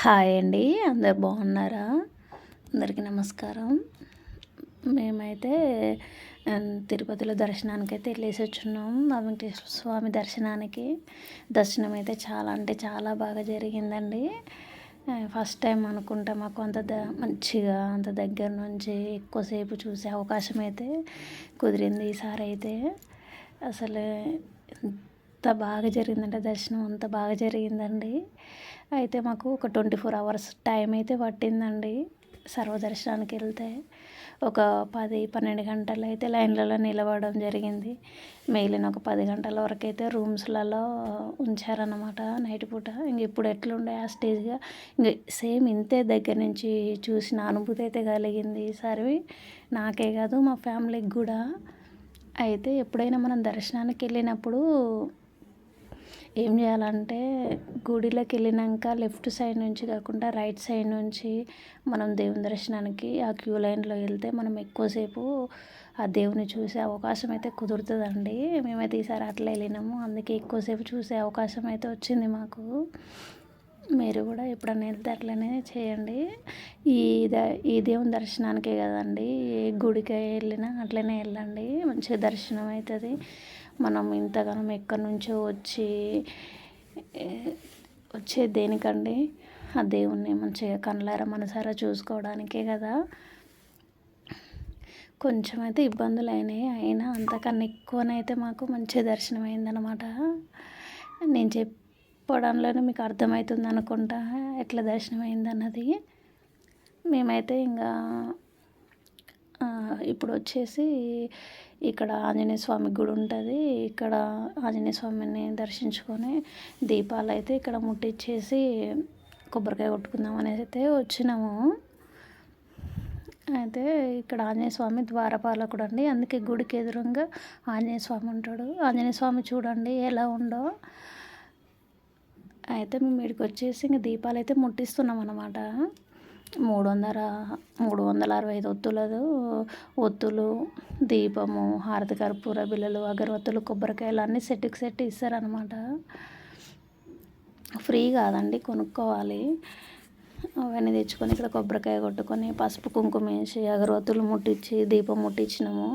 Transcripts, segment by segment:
Hi అండి. అందరు బాగున్నారా? అందరికీ నమస్కారం. మేమైతే తిరుపతిలో దర్శనానికి అయితే వెళ్ళేసి వచ్చున్నాం. మా వెంకటేశ్వర స్వామి దర్శనానికి. దర్శనం అయితే చాలా అంటే చాలా బాగా జరిగిందండి. ఫస్ట్ టైం అనుకుంటా మాకు అంత ద మంచిగా అంత దగ్గర నుంచి ఎక్కువసేపు చూసే అవకాశం అయితే కుదిరింది ఈసారి అయితే అసలు ఎంత బాగా జరిగిందంటే దర్శనం అంత బాగా జరిగిందండి. అయితే మాకు ఒక ట్వంటీ ఫోర్ అవర్స్ టైం అయితే పట్టిందండి సర్వదర్శనానికి వెళ్తే. ఒక పది పన్నెండు గంటలు అయితే లైన్లలో నిలబడడం జరిగింది. మిగిలిన ఒక పది గంటల వరకు అయితే రూమ్స్లలో ఉంచారన్నమాట నైట్ పూట. ఇంక ఇప్పుడు ఎట్లుండే ఆ స్టేజ్గా ఇంక సేమ్ ఇంతే దగ్గర నుంచి చూసిన అనుభూతి అయితే కలిగింది. ఈసారి నాకే కాదు మా ఫ్యామిలీకి కూడా. అయితే ఎప్పుడైనా మనం దర్శనానికి వెళ్ళినప్పుడు ఏం చేయాలంటే గుడిలోకి వెళ్ళినాక లెఫ్ట్ సైడ్ నుంచి కాకుండా రైట్ సైడ్ నుంచి మనం దేవుని దర్శనానికి ఆ క్యూ లైన్లో వెళ్తే మనం ఎక్కువసేపు ఆ దేవుని చూసే అవకాశం అయితే కుదురుతుందండి. మేమైతే ఈసారి అట్లా వెళ్ళినాము. అందుకే ఎక్కువసేపు చూసే అవకాశం అయితే వచ్చింది మాకు. మీరు కూడా ఎప్పుడైనా వెళ్తే అట్లనే చేయండి. ఈ ద ఈ దేవుని దర్శనానికే కదండి. ఏ గుడికి వెళ్ళినా అట్లనే వెళ్ళండి. మంచిగా దర్శనం అవుతుంది. మనం ఇంతగానం ఎక్కడి నుంచో వచ్చి వచ్చే దేనికండి? ఆ దేవుణ్ణి మంచిగా కళ్ళారా మనసారా చూసుకోవడానికే కదా. కొంచెం అయితే ఇబ్బందులు అయినాయి. అయినా అంతకన్నా ఎక్కువనైతే మాకు మంచి దర్శనం అయిందనమాట నేను చెప్పడంలోనే మీకు అర్థమవుతుంది అనుకుంటా ఎట్లా దర్శనం అయిందన్నది మేమైతే ఇంకా ఇప్పుడు వచ్చేసి ఇక్కడ ఆంజనేయ స్వామి గుడి ఉంటుంది. ఇక్కడ ఆంజనేయ స్వామిని దర్శించుకొని దీపాలు అయితే ఇక్కడ ముట్టించేసి కొబ్బరికాయ కొట్టుకుందాం అనేసి అయితే వచ్చినాము. అయితే ఇక్కడ ఆంజనేయ స్వామి ద్వారపాలకుడు అండి అందుకే గుడికి ఎదురుగా ఆంజనేయ స్వామి ఉంటాడు. ఆంజనేయ స్వామి చూడండి ఎలా ఉండో అయితే మేము ఇక్కడికి వచ్చేసి ఇంక దీపాలు అయితే ముట్టిస్తున్నాం అన్నమాట మూడు వందల మూడు వందల అరవై ఐదు ఒత్తులదు. ఒత్తులు దీపము హారతి కర్పూర బిళ్ళలు అగరవత్తులు కొబ్బరికాయలు అన్నీ సెట్కి సెట్ ఇస్తారనమాట ఫ్రీ కాదండి కొనుక్కోవాలి. అవన్నీ తెచ్చుకొని ఇక్కడ కొబ్బరికాయ కొట్టుకొని పసుపు కుంకుమ వేసి అగరవత్తులు ముట్టించి దీపం ముట్టించినాము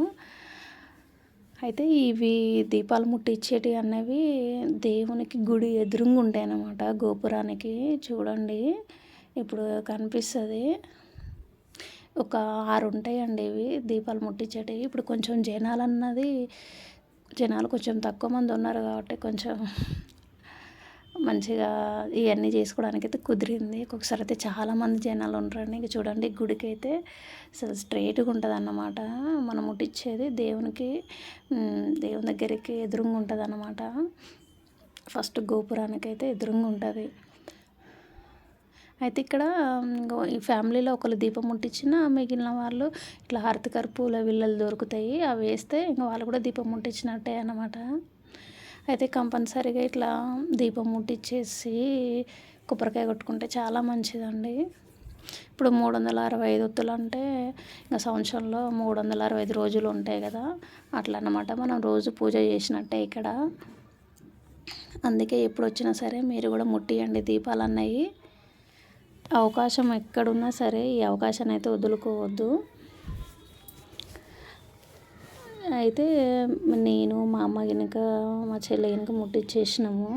అయితే ఇవి దీపాలు ముట్టించేటివి అన్నవి దేవునికి గుడి ఎదురుగా ఉంటాయి అన్నమాట గోపురానికి. చూడండి. ఇప్పుడు కనిపిస్తుంది. ఒక ఆరు ఉంటాయండి ఇవి. దీపాలు ముట్టించేటివి. ఇప్పుడు కొంచెం జనాలు అన్నది జనాలు కొంచెం తక్కువ మంది ఉన్నారు కాబట్టి కొంచెం మంచిగా ఇవన్నీ చేసుకోవడానికి అయితే కుదిరింది. ఒక్కొక్కసారి అయితే చాలామంది జనాలు ఉంటారండి ఇంక చూడండి గుడికి అయితే అసలు స్ట్రైట్గా ఉంటుంది అన్నమాట మనం ముట్టించేది దేవునికి దేవుని దగ్గరికి ఎదురుగా ఉంటుంది అన్నమాట ఫస్ట్ గోపురానికి అయితే ఎదురుగా ఉంటుంది. అయితే ఇక్కడ ఈ ఫ్యామిలీలో ఒకరు దీపం ముట్టించిన మిగిలిన వాళ్ళు ఇట్లా హారతికర పూల విల్లలు దొరుకుతాయి అవి వేస్తే ఇంకా వాళ్ళు కూడా దీపం ముట్టించినట్టే అనమాట అయితే కంపల్సరీగా ఇట్లా దీపం ముట్టించేసి కొబ్బరికాయ కొట్టుకుంటే చాలా మంచిదండి. ఇప్పుడు మూడు వందల అరవై ఐదు ఒత్తులు అంటే ఇంకా సంవత్సరంలో మూడు వందల అరవై ఐదు రోజులు ఉంటాయి కదా అట్లా అన్నమాట మనం రోజు పూజ చేసినట్టే ఇక్కడ. అందుకే ఎప్పుడు వచ్చినా సరే మీరు కూడా ముట్టియండి దీపాలు అన్నవి అవకాశం ఎక్కడున్నా సరే ఈ అవకాశాన్ని అయితే వదులుకోవద్దు. అయితే నేను మా అమ్మ కనుక మా చెల్లి కనుక ముట్టించేసినాము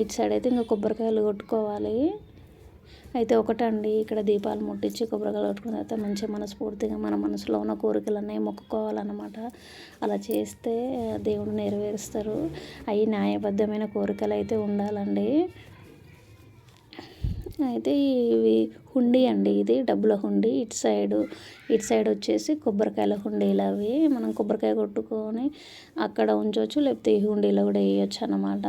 ఇటు సైడ్ అయితే ఇంకా కొబ్బరికాయలు కొట్టుకోవాలి. అయితే ఒకటండి ఇక్కడ దీపాలు ముట్టించి కొబ్బరికాయలు కొట్టుకున్న తర్వాత మంచిగా మనస్ఫూర్తిగా మన మనసులో ఉన్న కోరికలు అన్నీ మొక్కుకోవాలన్నమాట. అలా చేస్తే దేవుడు నెరవేరుస్తారు. అవి న్యాయబద్ధమైన కోరికలు అయితే ఉండాలండి. అయితే ఇవి హుండీ అండి. ఇది డబ్బుల హుండీ. ఇటు సైడు ఇటు సైడ్ వచ్చేసి కొబ్బరికాయల హుండీలు అవి. మనం కొబ్బరికాయ కొట్టుకొని అక్కడ ఉంచవచ్చు లేకపోతే ఈ హుండీలో కూడా వేయచ్చు అన్నమాట.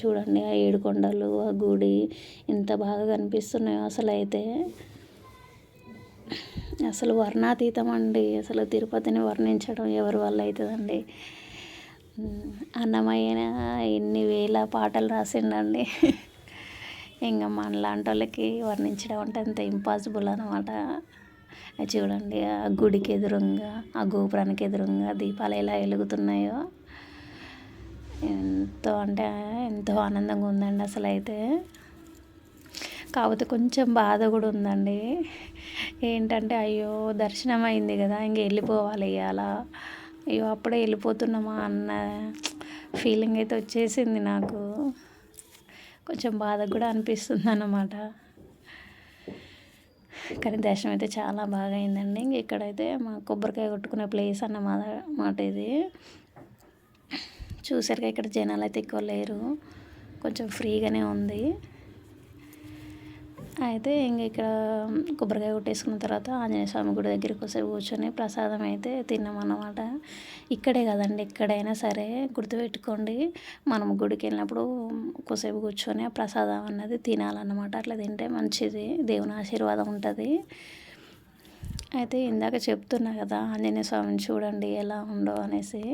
చూడండి ఆ ఏడు కొండలు ఆ గుడి ఎంత బాగా కనిపిస్తున్నాయో అసలు అయితే అసలు వర్ణాతీతం అండి. అసలు తిరుపతిని వర్ణించడం ఎవరి వల్ల అవుతుందండి? అన్నమయ్య ఎన్ని వేల పాటలు రాసిండండి. ఇంకా మనలాంటి వాళ్ళకి వర్ణించడం అంటే అంత ఇంపాసిబుల్ అనమాట చూడండి ఆ గుడికి ఎదురుగా ఆ గోపురానికి ఎదురుగా దీపాలు ఎలా వెలుగుతున్నాయో. ఎంతో అంటే ఎంతో ఆనందంగా ఉందండి అసలు అయితే కాకపోతే కొంచెం బాధ కూడా ఉందండి. ఏంటంటే అయ్యో దర్శనం అయింది కదా ఇంక వెళ్ళిపోవాలి ఇవాళ అయ్యో అప్పుడే వెళ్ళిపోతున్నామా అన్న ఫీలింగ్ అయితే వచ్చేసింది నాకు. కొంచెం బాధ కూడా అనిపిస్తుంది అన్నమాట కానీ దర్శనం అయితే చాలా బాగా అయిందండి ఇక్కడైతే మా కొబ్బరికాయ కొట్టుకునే ప్లేస్ అన్నమాట మాట ఇది. చూసారుగా ఇక్కడ జనాలు అయితే ఎక్కువ లేరు. కొంచెం ఫ్రీగానే ఉంది. అయితే ఇంక ఇక్కడ కొబ్బరికాయ కొట్టేసుకున్న తర్వాత ఆంజనేయ స్వామి గుడి దగ్గరికి వస్తే కూర్చొని ప్రసాదం అయితే తిన్నామన్నమాట. ఇక్కడే కదండి ఎక్కడైనా సరే గుర్తుపెట్టుకోండి. మనం గుడికి వెళ్ళినప్పుడు కొసేపు కూర్చొని ఆ ప్రసాదం అన్నది తినాలన్నమాట. అట్లా తింటే మంచిది దేవుని ఆశీర్వాదం ఉంటుంది. అయితే ఇందాక చెప్తున్నా కదా ఆంజనేయ స్వామిని చూడండి ఎలా ఉండో అనేసి.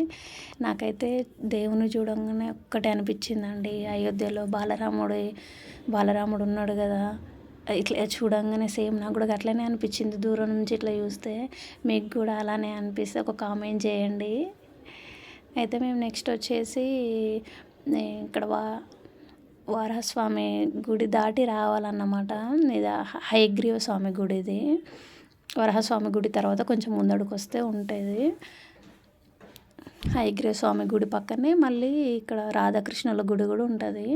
నాకైతే దేవుని చూడంగానే ఒక్కటే అనిపించిందండి. అయోధ్యలో బాలరాముడు బాలరాముడు ఉన్నాడు కదా ఇట్లా చూడంగానే సేమ్ నాకు కూడా అట్లనే అనిపించింది దూరం నుంచి ఇట్లా చూస్తే. మీకు కూడా అలానే అనిపిస్తే ఒక కామెంట్ చేయండి. అయితే మేము నెక్స్ట్ వచ్చేసి ఇక్కడ వా వారస్వామి గుడి దాటి రావాలన్నమాట. ఇది హైగ్రీవ స్వామి గుడి ఇది వరహస్వామి గుడి తర్వాత కొంచెం ముందడుకు వస్తే ఉంటుంది. హైగ్రీవ స్వామి గుడి పక్కనే మళ్ళీ ఇక్కడ రాధాకృష్ణుల గుడి కూడా ఉంటుంది.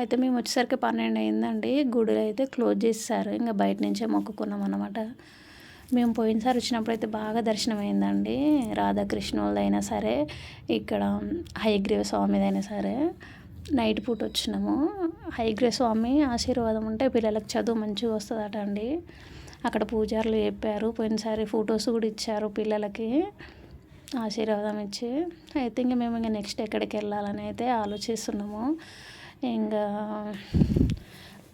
అయితే మేము వచ్చేసరికి పన్నెండు అయిందండి. గుడి అయితే క్లోజ్ చేస్తారు ఇంకా బయట నుంచే మొక్కుకున్నాం అనమాట మేము పోయినసారి వచ్చినప్పుడు అయితే బాగా దర్శనం అయిందండి. రాధాకృష్ణులదైనా సరే ఇక్కడ హయగ్రీవ స్వామిదైనా సరే నైట్ పూట వచ్చినాము. హయగ్రీవ స్వామి ఆశీర్వాదం ఉంటే పిల్లలకు చదువు మంచిగా వస్తుందట అండి అక్కడ పూజారులు చెప్పారు. పోయినసారి ఫొటోస్ కూడా ఇచ్చారు పిల్లలకి. ఆశీర్వాదం ఇచ్చి అయితే ఇంకా మేము ఇంకా నెక్స్ట్ ఎక్కడికి వెళ్ళాలని అయితే ఆలోచిస్తున్నాము. ఇంకా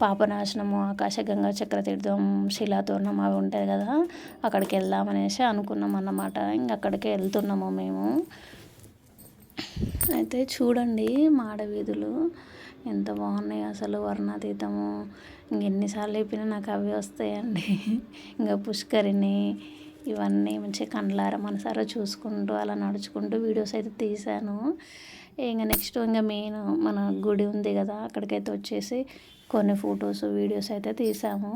పాపనాశనము ఆకాశగంగా చక్రతీర్థం శిలాతోరణం అవి ఉంటాయి కదా అక్కడికి వెళ్దామనేసి అనుకున్నాం అన్నమాట. ఇంకా అక్కడికి వెళ్తున్నాము మేము. అయితే చూడండి మాడ వీధులు ఎంత బాగున్నాయి అసలు వర్ణాతీతము. ఇంకెన్నిసార్లు చెప్పినా నాకు అవి వస్తాయండి. ఇంకా పుష్కరిణి ఇవన్నీ మంచిగా కండ్లార మనసారా చూసుకుంటూ అలా నడుచుకుంటూ వీడియోస్ అయితే తీశాను. ఇంకా నెక్స్ట్ ఇంకా మెయిన్ మన గుడి ఉంది కదా అక్కడికైతే వచ్చేసి కొన్ని ఫొటోస్ వీడియోస్ అయితే తీసాము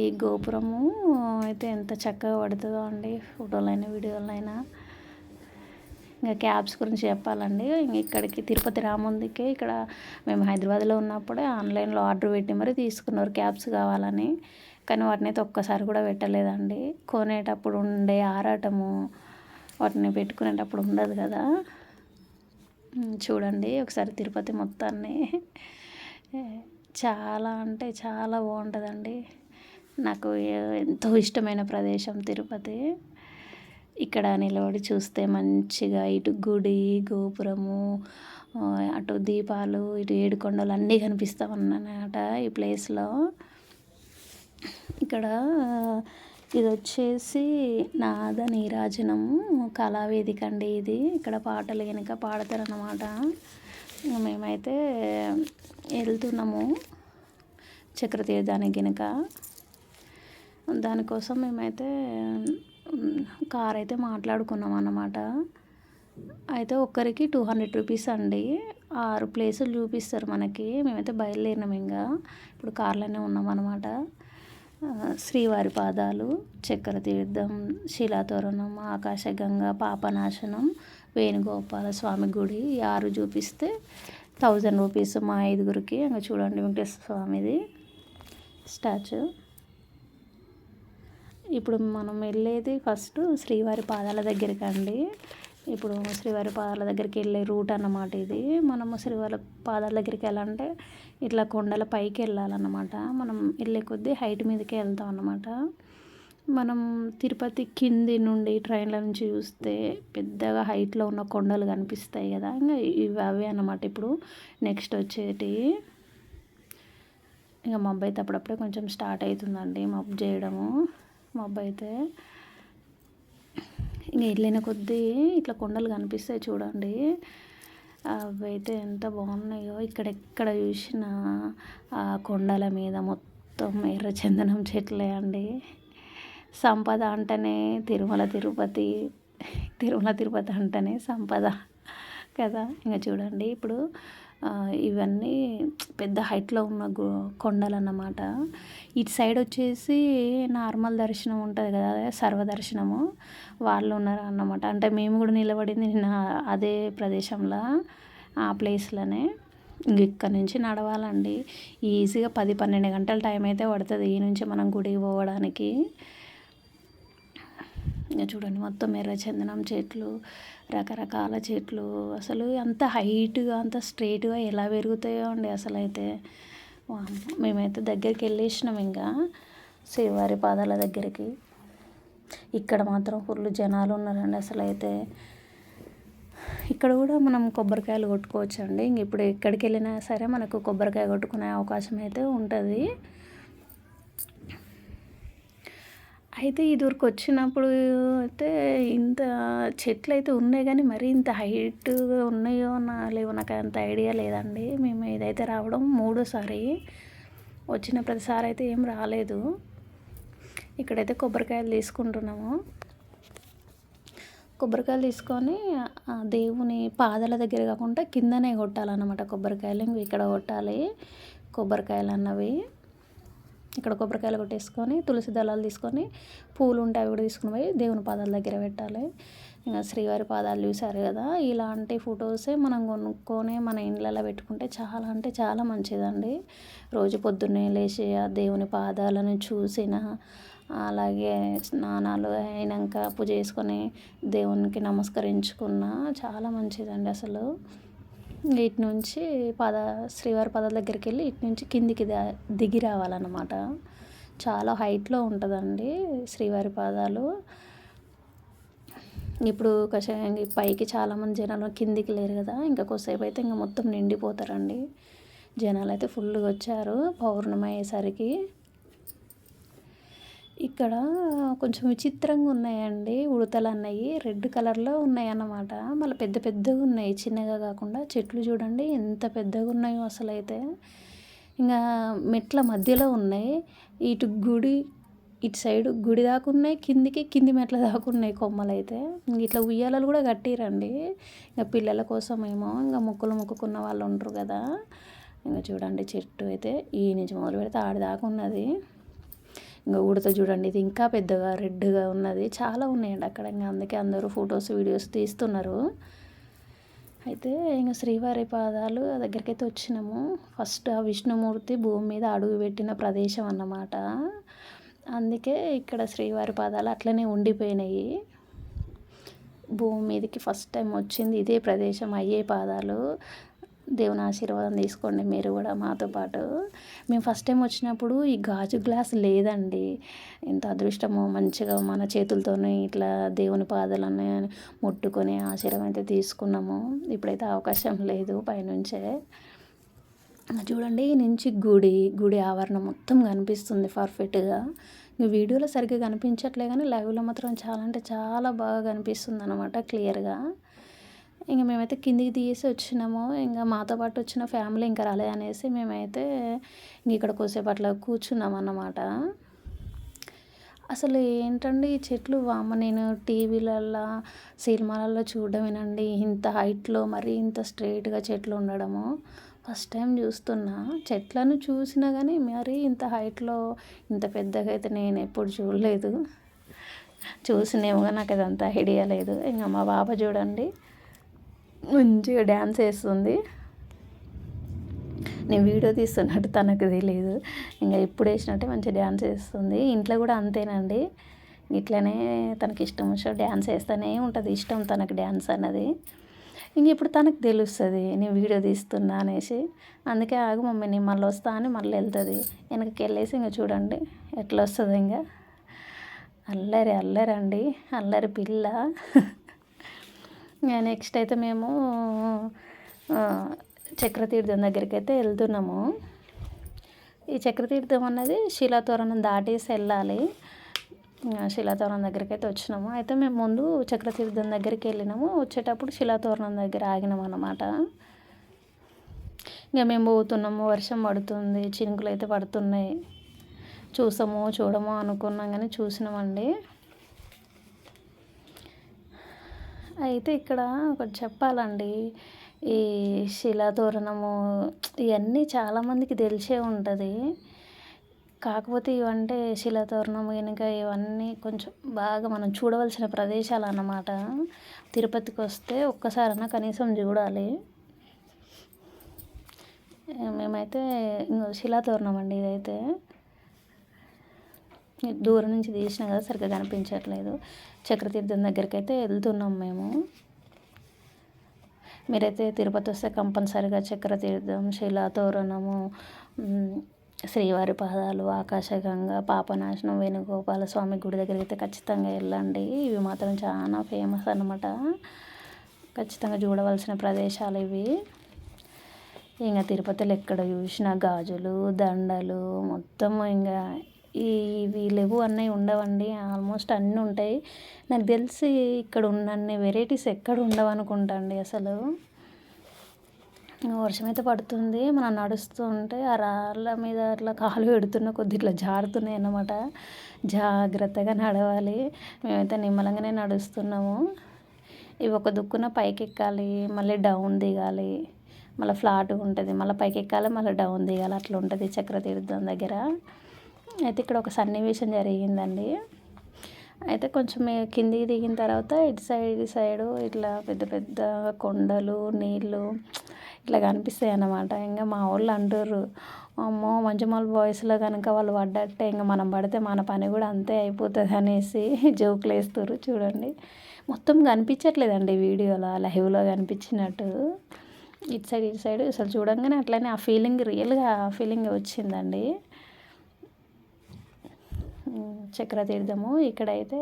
ఈ గోపురము అయితే ఎంత చక్కగా పడుతుందో అండి ఫోటోలైనా వీడియోలైనా. ఇంకా క్యాబ్స్ గురించి చెప్పాలండి. ఇక్కడికి తిరుపతి రాముందికి ఇక్కడ మేము హైదరాబాద్లో ఉన్నప్పుడే ఆన్లైన్లో ఆర్డర్ పెట్టి మరి తీసుకున్నారు క్యాబ్స్ కావాలని. కానీ వాటిని అయితే ఒక్కసారి కూడా పెట్టలేదండి. కొనేటప్పుడు ఉండే ఆరాటము వాటిని పెట్టుకునేటప్పుడు ఉండదు కదా. చూడండి ఒకసారి తిరుపతి మొత్తాన్ని. చాలా అంటే చాలా బాగుంటుందండి. నాకు ఎంతో ఇష్టమైన ప్రదేశం తిరుపతి. ఇక్కడ నిలబడి చూస్తే మంచిగా ఇటు గుడి గోపురము అటు దీపాలు ఇటు ఏడుకొండలు అన్నీ కనిపిస్తామన్నమాట ఈ ప్లేస్లో. ఇక్కడ ఇది వచ్చేసి నాద నీరాజనము కళావేదిక అండి ఇది. ఇక్కడ పాటలు కనుక పాడతారన్నమాట. మేమైతే వెళ్తున్నాము చక్రతీర్థానికి కనుక దానికోసం మేమైతే కార్ అయితే మాట్లాడుకున్నాం అన్నమాట అయితే ఒక్కరికి టూ హండ్రెడ్ రూపీస్ అండి. ఆరు ప్లేసులు చూపిస్తారు మనకి. మేమైతే బయలుదేరినాం ఇంకా ఇప్పుడు కార్లోనే ఉన్నాం అన్నమాట శ్రీవారి పాదాలు చక్కెర తీర్థం శిలాతోరణం ఆకాశగంగా పాపనాశనం వేణుగోపాల స్వామి గుడి ఆరు చూపిస్తే థౌజండ్ రూపీస్ మా ఐదుగురికి. ఇంకా చూడండి వెంకటేశ్వర స్వామిది స్టాచ్యూ. ఇప్పుడు మనం వెళ్ళేది ఫస్ట్ శ్రీవారి పాదాల దగ్గరికి అండి ఇప్పుడు శ్రీవారి పాదాల దగ్గరికి వెళ్ళే రూట్ అన్నమాట ఇది. మనము శ్రీవారి పాదాల దగ్గరికి వెళ్ళాలంటే ఇట్లా కొండల పైకి వెళ్ళాలన్నమాట. మనం వెళ్ళే కొద్దీ హైట్ మీదకే వెళ్తాం అన్నమాట. మనం తిరుపతి కింది నుండి ట్రైన్ల నుంచి చూస్తే పెద్దగా హైట్లో ఉన్న కొండలు కనిపిస్తాయి కదా. ఇంకా ఇవి అవే అన్నమాట ఇప్పుడు నెక్స్ట్ వచ్చేటి. ఇంకా మబ్బు అయితే అప్పుడప్పుడే కొంచెం స్టార్ట్ అవుతుందండి మబ్బు చేయడము. మబ్బు అయితే ఇంక వెళ్ళిన కొద్దీ ఇట్లా కొండలు కనిపిస్తాయి చూడండి. అవి అయితే ఎంత బాగున్నాయో. ఇక్కడెక్కడ చూసిన ఆ కొండల మీద మొత్తం ఎర్ర చందనం చెట్లే అండి. సంపద అంటేనే తిరుమల తిరుపతి తిరుమల తిరుపతి అంటేనే సంపద కదా. ఇంకా చూడండి ఇప్పుడు ఇవన్నీ పెద్ద హైట్లో ఉన్న గు కొండలు అన్నమాట ఇటు సైడ్ వచ్చేసి నార్మల్ దర్శనం ఉంటుంది కదా సర్వదర్శనము. వాళ్ళు ఉన్నారు అన్నమాట. అంటే మేము కూడా నిలబడింది నిన్న అదే ప్రదేశంలో ఆ ప్లేస్లోనే ఇక్కడ నుంచి నడవాలండి. ఈజీగా పది పన్నెండు గంటల టైం అయితే పడుతుంది ఈ నుంచి మనం గుడికి పోవడానికి. చూడండి మొత్తం ఎర్రచందనం చెట్లు రకరకాల చెట్లు. అసలు అంత హైట్గా అంత స్ట్రైట్గా ఎలా పెరుగుతాయో అండి అసలు అయితే మేమైతే దగ్గరికి వెళ్ళేసినాం ఇంకా శ్రీవారి పాదాల దగ్గరికి. ఇక్కడ మాత్రం ఫుల్ జనాలు ఉన్నారండి అసలు అయితే ఇక్కడ కూడా మనం కొబ్బరికాయలు కొట్టుకోవచ్చు అండి ఇంక ఇప్పుడు ఎక్కడికి వెళ్ళినా సరే మనకు కొబ్బరికాయ కొట్టుకునే అవకాశం అయితే ఉంటుంది. అయితే ఇదివరకు వచ్చినప్పుడు అయితే ఇంత చెట్లు అయితే ఉన్నాయి కానీ మరీ ఇంత హైట్గా ఉన్నాయో నా లేవో నాకు అంత ఐడియా లేదండి. మేము ఇదైతే రావడం మూడోసారి. వచ్చిన ప్రతిసారి అయితే ఏం రాలేదు. ఇక్కడైతే కొబ్బరికాయలు తీసుకుంటున్నాము. కొబ్బరికాయలు తీసుకొని దేవుని పాదాల దగ్గర కాకుండా కిందనే కొట్టాలన్నమాట కొబ్బరికాయలు. ఇంక ఇక్కడ కొట్టాలి కొబ్బరికాయలు అన్నవి. ఇక్కడ కొబ్బరికాయలు కొట్టేసుకొని తులసి దళాలు తీసుకొని పూలు ఉంటే అవి కూడా తీసుకుని పోయి దేవుని పాదాల దగ్గర పెట్టాలి. ఇంకా శ్రీవారి పాదాలు చూశారు కదా ఇలాంటి ఫొటోసే మనం కొనుక్కొని మన ఇండ్లలో పెట్టుకుంటే చాలా అంటే చాలా మంచిదండి. రోజు పొద్దున్నే లేచి ఆ దేవుని పాదాలను చూసిన అలాగే స్నానాలు అయినాక పూజ చేసుకొని దేవునికి నమస్కరించుకున్న చాలా మంచిదండి అసలు. ఇటు నుంచి పద శ్రీవారి పదాల దగ్గరికి వెళ్ళి ఇటు నుంచి కిందికి దిగి రావాలన్నమాట. చాలా హైట్లో ఉంటుందండి శ్రీవారి పాదాలు. ఇప్పుడు కషాయం పైకి చాలామంది జనాలు కిందికి లేరు కదా ఇంకా కొద్దిసేపు అయితే ఇంకా మొత్తం నిండిపోతారండి. జనాలు అయితే ఫుల్గా వచ్చారు. పౌర్ణమి అయ్యేసరికి ఇక్కడ కొంచెం విచిత్రంగా ఉన్నాయండి. ఉడతలు అన్నవి రెడ్ కలర్లో ఉన్నాయి అన్నమాట మళ్ళీ పెద్ద పెద్దగా ఉన్నాయి. చిన్నగా కాకుండా చెట్లు చూడండి ఎంత పెద్దగా ఉన్నాయో అసలు అయితే ఇంకా మెట్ల మధ్యలో ఉన్నాయి. ఇటు గుడి ఇటు సైడ్ గుడి దాకా ఉన్నాయి. కిందికి కింది మెట్ల దాకా ఉన్నాయి కొమ్మలు అయితే ఇట్లా ఉయ్యాలలు కూడా కట్టిరండి. ఇంకా పిల్లల కోసం ఏమో ఇంకా మొక్కలు మొక్కుకున్న వాళ్ళు ఉంటారు కదా. ఇంకా చూడండి చెట్టు అయితే ఈ నుంచి మొదలు పెడితే ఆడిదాకా ఉన్నది. ఇంకా ఉడత చూడండి ఇది ఇంకా పెద్దగా రెడ్గా ఉన్నది. చాలా ఉన్నాయండి అక్కడ. ఇంకా అందుకే అందరూ ఫొటోస్ వీడియోస్ తీస్తున్నారు. అయితే ఇంకా శ్రీవారి పాదాలు దగ్గరికి అయితే వచ్చినాము. ఫస్ట్ ఆ విష్ణుమూర్తి భూమి మీద అడుగు పెట్టిన ప్రదేశం అన్నమాట. అందుకే ఇక్కడ శ్రీవారి పాదాలు అట్లనే ఉండిపోయినాయి. భూమి మీదకి ఫస్ట్ టైం వచ్చింది ఇదే ప్రదేశం అయ్యే పాదాలు. దేవుని ఆశీర్వాదం తీసుకోండి మీరు కూడా మాతో పాటు. మేము ఫస్ట్ టైం వచ్చినప్పుడు ఈ గాజు గ్లాస్ లేదండి. ఎంత అదృష్టమో మంచిగా మన చేతులతోనే ఇట్లా దేవుని పాదాలని ముట్టుకొని ఆశీర్వాదం అయితే తీసుకున్నాము. ఇప్పుడైతే అవకాశం లేదు పైనుంచే. చూడండి నుంచి గుడి గుడి ఆవరణం మొత్తం కనిపిస్తుంది పర్ఫెక్ట్గా వీడియోలో సరిగ్గా కనిపించట్లే కానీ లైవ్లో మాత్రం చాలా అంటే చాలా బాగా కనిపిస్తుంది అనమాట క్లియర్గా ఇంక మేమైతే కిందికి తీసి వచ్చినాము. ఇంకా మాతో పాటు వచ్చిన ఫ్యామిలీ ఇంకా రాలే అనేసి మేమైతే ఇంక ఇక్కడ కొద్దిసేపు అట్లా కూర్చున్నాం అన్నమాట. అసలు ఏంటండి ఈ చెట్లు? వామ్మ నేను టీవీలల్లో సినిమాలలో చూడమేనండి ఇంత హైట్లో మరీ ఇంత స్ట్రైట్గా చెట్లు ఉండడము. ఫస్ట్ టైం చూస్తున్నా. చెట్లను చూసినా కానీ మరీ ఇంత హైట్లో ఇంత పెద్దగా అయితే నేను ఎప్పుడు చూడలేదు. చూసినేమో నాకు అదంతా ఐడియా లేదు. ఇంకా మా బాబా చూడండి. మంచిగా డ్యాన్స్ వేస్తుంది. నేను వీడియో తీస్తున్నట్టు తనకు తెలియదు ఇంకా ఎప్పుడు వేసినట్టే మంచిగా డ్యాన్స్ వేస్తుంది. ఇంట్లో కూడా అంతేనండి. ఇట్లనే తనకి ఇష్టం వచ్చిన డ్యాన్స్ వేస్తూనే ఉంటుంది. ఇష్టం తనకు డ్యాన్స్ అన్నది. ఇంక ఇప్పుడు తనకు తెలుస్తుంది నేను వీడియో తీస్తున్నా అనేసి. అందుకే ఆగు మమ్మీ నేను మళ్ళీ వస్తా అని మళ్ళీ వెళ్తుంది. వెనకకి వెళ్ళేసి ఇంకా చూడండి ఎట్లా వస్తుంది ఇంకా. అల్లరి అల్లరండి. అల్లరి పిల్ల. నెక్స్ట్ అయితే మేము చక్రతీర్థం దగ్గరికి అయితే వెళ్తున్నాము. ఈ చక్రతీర్థం అన్నది శిలాతోరణం దాటేసి వెళ్ళాలి. శిలాతోరణం దగ్గరికి అయితే వచ్చినాము. అయితే మేము ముందు చక్రతీర్థం దగ్గరికి వెళ్ళినాము. వచ్చేటప్పుడు శిలాతోరణం దగ్గర ఆగినాం అన్నమాట. ఇంకా మేము పోతున్నాము. వర్షం పడుతుంది. చినుకులు అయితే పడుతున్నాయి. చూసాము చూడము అనుకున్నాం కానీ చూసినామండి. అయితే ఇక్కడ ఒకటి చెప్పాలండి. ఈ శిలాతోరణము ఇవన్నీ చాలామందికి తెలిసే ఉంటుంది. కాకపోతే ఇవంటే శిలాతోరణం కనుక ఇవన్నీ కొంచెం బాగా మనం చూడవలసిన ప్రదేశాలు అన్నమాట తిరుపతికి వస్తే ఒక్కసారైనా కనీసం చూడాలి. మేమైతే శిలాతోరణం అండి ఇదైతే. దూరం నుంచి తీసినా కదా సరిగ్గా కనిపించట్లేదు. చక్రతీర్థం దగ్గరికి అయితే వెళ్తున్నాం మేము. మీరైతే తిరుపతి వస్తే కంపల్సరిగా చక్రతీర్థం శిలాతోరణము శ్రీవారి పాదాలు ఆకాశగంగా పాపనాశనం వేణుగోపాల స్వామి గుడి దగ్గరికి అయితే ఖచ్చితంగా వెళ్ళండి. ఇవి మాత్రం చాలా ఫేమస్ అనమాట ఖచ్చితంగా చూడవలసిన ప్రదేశాలు ఇవి. ఇంకా తిరుపతిలో ఎక్కడ చూసినా గాజులు దండలు మొత్తం ఇంకా ఇవి లేవు అన్నీ ఉండవండి. ఆల్మోస్ట్ అన్నీ ఉంటాయి. నాకు తెలిసి ఇక్కడ ఉన్నన్ని వెరైటీస్ ఎక్కడ ఉండవు అనుకుంటా అండి అసలు. వర్షం అయితే పడుతుంది. మనం నడుస్తూ ఉంటే ఆ రాళ్ళ మీద అట్లా కాలు పెడుతున్న కొద్ది ఇట్లా జారుతున్నాయి అన్నమాట. జాగ్రత్తగా నడవాలి. మేమైతే నిమ్మలంగానే నడుస్తున్నాము. ఇవి ఒక దుక్కున పైకి ఎక్కాలి మళ్ళీ డౌన్ దిగాలి. మళ్ళీ ఫ్లాట్గా ఉంటుంది. మళ్ళీ పైకి ఎక్కాలి మళ్ళీ డౌన్ దిగాలి. అట్లా ఉంటుంది చక్రతీర్థం దగ్గర. అయితే ఇక్కడ ఒక సన్నివేశం జరిగిందండి. అయితే కొంచెం కిందికి దిగిన తర్వాత ఇటు సైడ్ ఇటు సైడు ఇట్లా పెద్ద పెద్ద కొండలు నీళ్ళు ఇట్లా కనిపిస్తాయి అన్నమాట. ఇంకా మా వాళ్ళు అంటారు అమ్మో మంచిమాల బాయ్స్లో కనుక వాళ్ళు పడ్డట్టే ఇంకా మనం పడితే మన పని కూడా అంతే అయిపోతుంది అనేసి జోకులు వేస్తారు చూడండి. మొత్తం కనిపించట్లేదండి వీడియోలో లైవ్లో కనిపించినట్టు. ఇటు సైడ్ ఇటు సైడ్ అసలు చూడంగానే అట్లనే ఆ ఫీలింగ్ రియల్గా ఆ ఫీలింగ్ వచ్చిందండి. చక్రతీర్థము. ఇక్కడైతే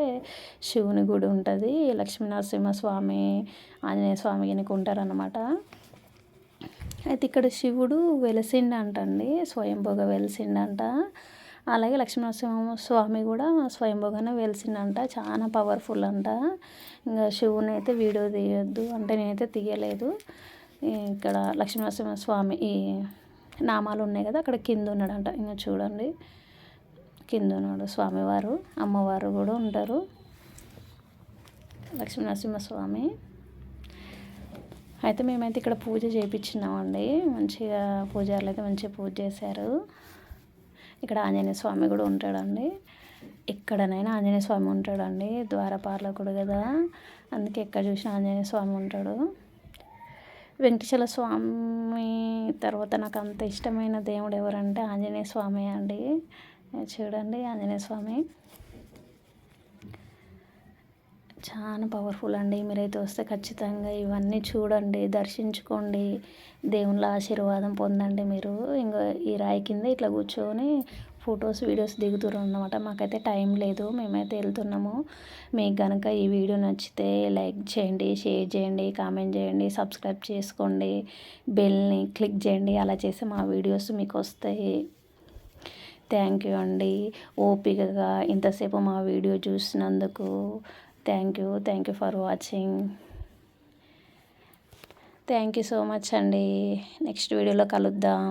శివుని గుడి ఉంటుంది. లక్ష్మీనరసింహస్వామి ఆంజనేయ స్వామి వెనుక ఉంటారనమాట అయితే ఇక్కడ శివుడు వెలిసిండంటండి స్వయంభోగ వెలిసిండంట అలాగే లక్ష్మీనరసింహ స్వామి కూడా స్వయంభోగానే వెలిసిండంట. చాలా పవర్ఫుల్ అంట. ఇంకా శివుని అయితే వీడియో తీయొద్దు అంటే నేనైతే తీయలేదు. ఇక్కడ లక్ష్మీనరసింహ స్వామి ఈ నామాలు ఉన్నాయి కదా అక్కడ కింద ఉన్నాడంట. ఇంకా చూడండి. కింద ఉన్నాడు స్వామివారు అమ్మవారు కూడా ఉంటారు. లక్ష్మీనరసింహస్వామి. అయితే మేమైతే ఇక్కడ పూజ చేయించినామండి మంచిగా పూజారులు అయితే మంచిగా పూజ చేశారు. ఇక్కడ ఆంజనేయ స్వామి కూడా ఉంటాడండి. ఎక్కడనైనా ఆంజనేయ స్వామి ఉంటాడండి. ద్వారపాలకుడు కదా. అందుకే ఎక్కడ చూసినా ఆంజనేయ స్వామి ఉంటాడు. వెంకటేశ్వర స్వామి తర్వాత నాకు అంత ఇష్టమైన దేవుడు ఎవరంటే ఆంజనేయ స్వామి అండి. చూడండి ఆంజనేయ స్వామి. చాలా పవర్ఫుల్ అండి. మీరైతే వస్తే ఖచ్చితంగా ఇవన్నీ చూడండి దర్శించుకోండి. దేవుళ్ళ ఆశీర్వాదం పొందండి మీరు. ఇంకా ఈ రాయి కింద ఇట్లా కూర్చొని ఫొటోస్ వీడియోస్ దిగుతున్నారు అన్నమాట మాకైతే టైం లేదు మేమైతే వెళ్తున్నాము. మీకు కనుక ఈ వీడియో నచ్చితే లైక్ చేయండి షేర్ చేయండి కామెంట్ చేయండి సబ్స్క్రైబ్ చేసుకోండి. బెల్ని క్లిక్ చేయండి అలా చేసి మా వీడియోస్ మీకు వస్తాయి. థ్యాంక్ యూ అండి. ఓపికగా ఇంతసేపు మా వీడియో చూసినందుకు thank you thank you for watching. Thank you so much అండి. నెక్స్ట్ వీడియోలో కలుద్దాం.